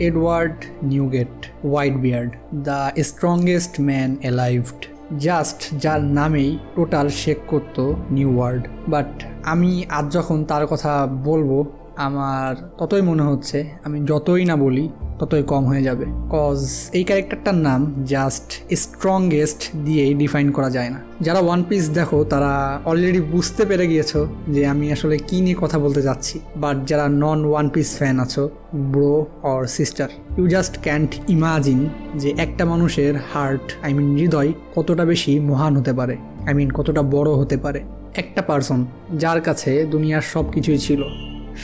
Edward Newgate white beard the strongest man alived just যার নামেই total shake করত new world but আমি আজ যখন তার কথা বলব, আমার ততই মনে হচ্ছে, আমি যতই না বলি ততই কম হয়ে যাবে। কজ এই ক্যারেক্টারটার নাম জাস্ট স্ট্রংগেস্ট দিয়েই ডিফাইন করা যায় না। যারা ওয়ান পিস দেখো, তারা অলরেডি বুঝতে পেরে গিয়েছো যে আমি আসলে কী নিয়ে কথা বলতে যাচ্ছি। বাট যারা নন ওয়ান পিস ফ্যান আছো bro or sister you just can't imagine যে একটা মানুষের হার্ট আই মিন হৃদয় কতটা বেশি মহান হতে পারে। আই মিন কতটা বড় হতে পারে। একটা পার্সন যার কাছে দুনিয়ার সব কিছুই ছিল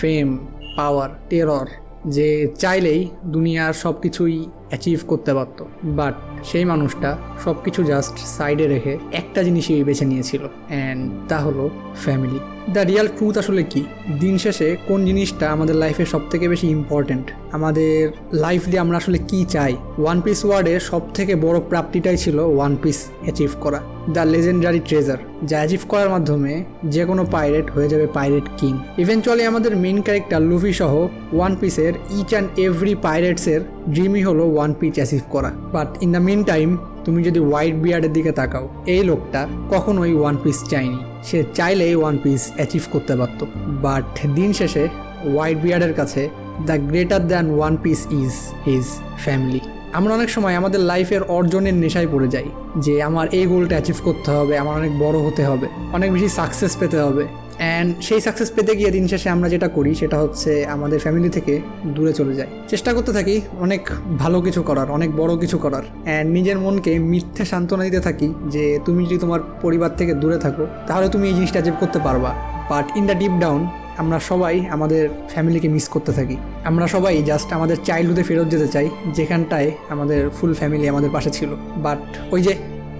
ফেম পাওয়ার টেরর যে চাইলেই দুনিয়ার সব কিছুই অ্যাচিভ করতে পারত বাট সেই মানুষটা সব কিছু জাস্ট সাইডে রেখে একটা জিনিসই বেছে নিয়েছিল অ্যান্ড তা হলো ফ্যামিলি দ্য রিয়াল ট্রুথ আসলে কি? দিন শেষে কোন জিনিসটা আমাদের লাইফে সব থেকে বেশি ইম্পর্ট্যান্ট আমাদের লাইফ দিয়ে আমরা আসলে কি চাই? ওয়ান পিস ওয়ার্ডে সব থেকে বড় প্রাপ্তিটাই ছিল ওয়ান পিস অ্যাচিভ করা। দ্য লেজেন্ডারি ট্রেজার যা অ্যাচিভ করার মাধ্যমে যে কোনো পাইরেট হয়ে যাবে পাইরেট কিং ইভেনচুয়ালি আমাদের মেন ক্যারেক্টার লুফি সহ ওয়ান পিসের ইচ অ্যান্ড এভরি পাইরেটসের ড্রিমই হলো ওয়ান পিচ অ্যাচিভ করা। But in the mean time তুমি যদি হোয়াইট বিয়ার্ডের দিকে তাকাও, এই লোকটা কখনোই ওয়ান পিস চায়নি। সে চাইলেই ওয়ান পিস অ্যাচিভ করতে পারত। বাট দিন শেষে হোয়াইট বিয়ার্ডের কাছে the greater than One Piece is his family আমরা অনেক সময় আমাদের লাইফের অর্জনের নেশায় পড়ে যাই, যে আমার এই গোলটা অ্যাচিভ করতে হবে, আমার অনেক বড় হতে হবে, অনেক বেশি সাকসেস পেতে হবে। অ্যান্ড সেই সাকসেস পেতে গিয়ে দিন শেষে আমরা যেটা করি, সেটা হচ্ছে আমাদের ফ্যামিলি থেকে দূরে চলে যাই। চেষ্টা করতে থাকি অনেক ভালো কিছু করার, অনেক বড় কিছু করার। অ্যান্ড নিজের মনকে মিথ্যে সান্ত্বনা দিতে থাকি, যে তুমি যদি তোমার পরিবার থেকে দূরে থাকো, তাহলে তুমি এই জিনিসটা অ্যাচিভ করতে পারবা। But in the deep down আমরা সবাই আমাদের ফ্যামিলিকে মিস করতে থাকি। আমরা সবাই জাস্ট আমাদের চাইল্ডহুডে ফেরত যেতে চাই, যেখানটায় আমাদের ফুল ফ্যামিলি আমাদের পাশে ছিল। বাট ওই যে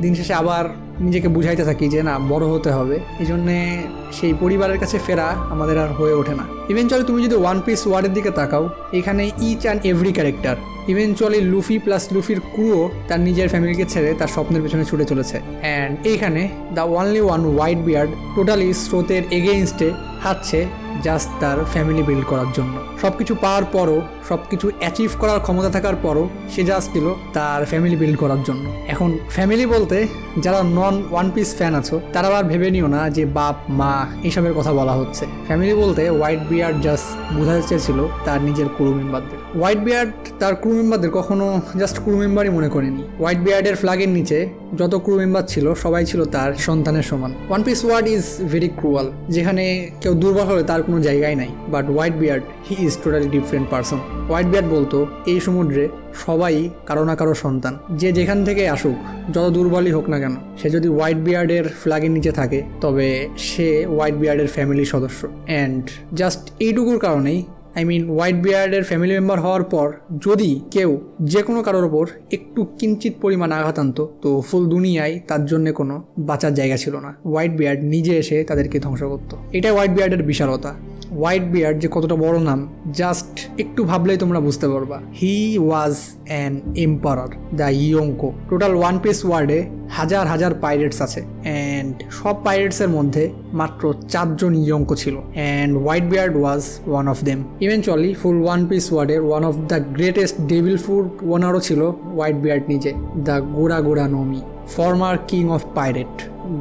দিন শেষে আবার নিজেকে বুঝাইতে থাকি যে না, বড় হতে হবে। এই জন্যে সেই পরিবারের কাছে ফেরা আমাদের আর হয়ে ওঠে না। ইভেনচুয়ালি তুমি যদি ওয়ান পিস ওয়ার্ডের দিকে তাকাও, এখানে each and every character eventually Luffy plus লুফির ক্রুও তার নিজের ফ্যামিলিকে ছেড়ে তার স্বপ্নের পেছনে ছুটে চলেছে। অ্যান্ড এইখানে the only one white beard totally স্রোতের এগেইনস্টে হাঁটছে জাস্ট তার ফ্যামিলি বিল্ড করার জন্য। সব কিছু পাওয়ার পরও সব কিছু অ্যাচিভ করার ক্ষমতা থাকার পরও সে জাস্ট দিল তার ফ্যামিলি বিল্ড করার জন্য। এখন ফ্যামিলি বলতে যারা নন ওয়ান পিস ফ্যান আছো, তারা আর ভেবে নিও না যে বাপ, মা এইসবের কথা বলা হচ্ছে। ফ্যামিলি বলতে হোয়াইট বিয়ার্ড জাস্ট বোঝাতে চেয়েছিল তার নিজের ক্রু মেম্বারদের হোয়াইট বিয়ার্ড তার ক্রু মেম্বারদের কখনো জাস্ট ক্রু মেম্বারই মনে করেনি। হোয়াইট বিয়ার্ডের ফ্ল্যাগের নিচে যত ক্রু মেম্বার ছিল, সবাই ছিল তার সন্তানের সমান। One Piece world is very cruel যেখানে কেউ দুর্বল হলে তার কোনো জায়গায় নাই। But white beard he is totally different person white beard বলতো, এই সমুদ্রে সবাই কারও না কারও সন্তান। যে যেখান থেকে আসুক, যত দুর্বলই হোক না কেন, সে যদি হোয়াইট বিয়ার্ডের ফ্ল্যাগের নিচে থাকে, তবে সে হোয়াইট বিয়ার্ডের ফ্যামিলির সদস্য। অ্যান্ড জাস্ট এইটুকুর কারণেই আই মিন হোয়াইট বিয়ার্ডের ফ্যামিলি মেম্বার হওয়ার পর যদি কেউ যে কোনো কারোর ওপর একটু কিঞ্চিত পরিমাণ আঘাত আনতো, তো ফুল দুনিয়ায় তার জন্য কোনো বাঁচার জায়গা ছিল না। হোয়াইট বিয়ার্ড নিজে এসে তাদেরকে ধ্বংস করতো। এটা হোয়াইট বিয়ার্ডের বিশালতা। হোয়াইট বিয়ার্ড যে কতটা বড় নাম, জাস্ট একটু ভাবলেই তোমরা বুঝতে পারবা। He was an emperor the Yonko total One Piece ওয়ার্ডে হাজার হাজার পাইরেটস আছে। অ্যান্ড সব পাইরেটসের মধ্যে মাত্র চারজন ইয়ঙ্কো ছিল। And white beard was one of them eventually full One Piece ওয়ার্ডের one of the greatest devil fruit ওনারও ছিল হোয়াইট বিয়ার্ড নিজে the Gura Gura no Mi former king of pirate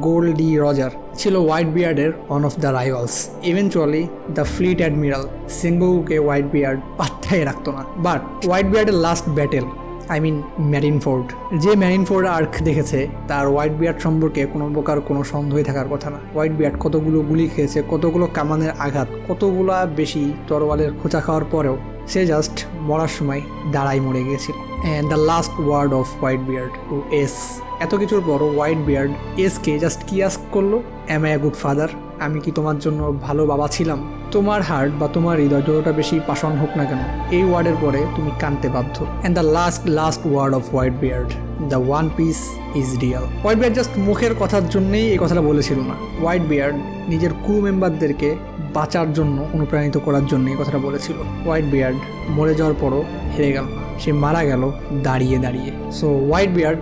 Gold Roger ছিল white বিয়ার্ডের one of the rivals eventually the fleet admiral সিম্বুকে white beard পাত্তাই রাখতো না। But white বিয়ার্ডের last battle I mean Marineford যে Marineford arc দেখেছে, তার white beard সম্পর্কে কোনো প্রকার কোনো সন্দেহই থাকার কথা না। হোয়াইট বিয়ার্ড কতগুলো গুলি খেয়েছে, কতগুলো কামানের আঘাত, কতগুলো বেশি তরোয়ালের খোঁচা খাওয়ার পরেও সে জাস্ট মরার সময় দাঁড়াই মরে গিয়েছিল। And the last word of white beard to Ace এত কিছুর পরও হোয়াইট বিয়ার্ড এসকে জাস্ট কি আস্ক করল? অ্যাম আই গুড ফাদার আমি কি তোমার জন্য ভালো বাবা ছিলাম? তোমার হার্ট বা তোমার হৃদয় যতটা বেশি পাষণ হোক না কেন, এই ওয়ার্ডের পরে তুমি কানতে বাধ্য। And the last last word of white beard the One Piece is real white beard just মুখের কথার জন্যেই এই কথাটা বলেছিল না। হোয়াইট বিয়ার্ড নিজের ক্রু মেম্বারদেরকে বাঁচার জন্য, অনুপ্রাণিত করার জন্য এই কথাটা বলেছিল। হোয়াইট বিয়ার্ড মরে যাওয়ার পরও হেরে গেল সে মারা গেল দাঁড়িয়ে দাঁড়িয়ে। So white beard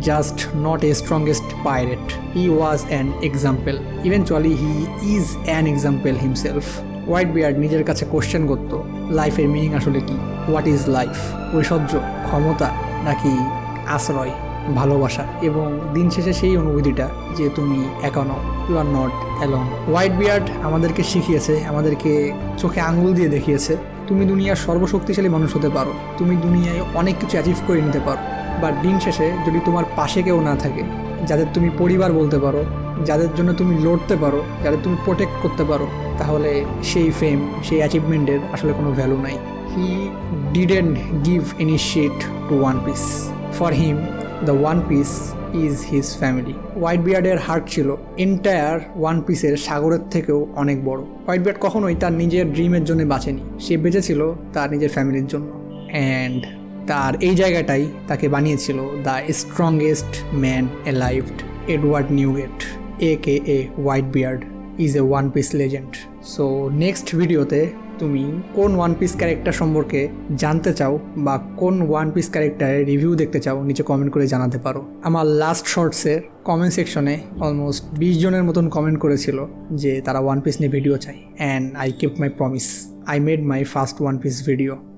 just not a strongest pirate he was an example eventually he is an example himself white beard নিজের কাছে কোশ্চেন করতো লাইফের মিনিং আসলে কি? হোয়াট ইজ লাইফ ঐশ্বর্য, ক্ষমতা, নাকি আশ্রয়, ভালোবাসা এবং দিন শেষে সেই অনুভূতিটা যে তুমি একা নও you are not alone white beard আমাদেরকে শিখিয়েছে, আমাদেরকে চোখে আঙুল দিয়ে দেখিয়েছে, তুমি দুনিয়ার সর্বশক্তিশালী মানুষ হতে পারো, তুমি দুনিয়ায় অনেক কিছু অ্যাচিভ করে নিতে পারো বা দিন শেষে যদি তোমার পাশে কেউ না থাকে, যাদের তুমি পরিবার বলতে পারো, যাদের জন্য তুমি লড়তে পারো, যাদের তুমি প্রোটেক্ট করতে পারো, তাহলে সেই ফেম সেই অ্যাচিভমেন্টের আসলে কোনো ভ্যালু নাই। He didn't give any shit to One Piece for him the One Piece is his family white বিয়ার্ডের heart ছিল এন্টায়ার ওয়ান পিসের সাগরের থেকেও অনেক বড়। হোয়াইট বিয়ার্ড কখনোই তার নিজের ড্রিমের জন্য বাঁচেনি। সে বেঁচেছিল তার নিজের ফ্যামিলির জন্য। অ্যান্ড তার এই জায়গাটাই তাকে বানিয়েছিল the strongest man alived Edward Newgate A K A white beard is a One Piece legend so next ভিডিওতে তুমি কোন ওয়ান পিস ক্যারেক্টার সম্পর্কে জানতে চাও বা কোন ওয়ান পিস ক্যারেক্টারের রিভিউ দেখতে চাও, নিচে কমেন্ট করে জানাতে পারো। আমার লাস্ট শর্টসের কমেন্ট সেকশনে অলমোস্ট বিশ জনের মতন কমেন্ট করেছিল যে তারা ওয়ান পিস নিয়ে ভিডিও চায়। And I keep my promise I made my first One Piece video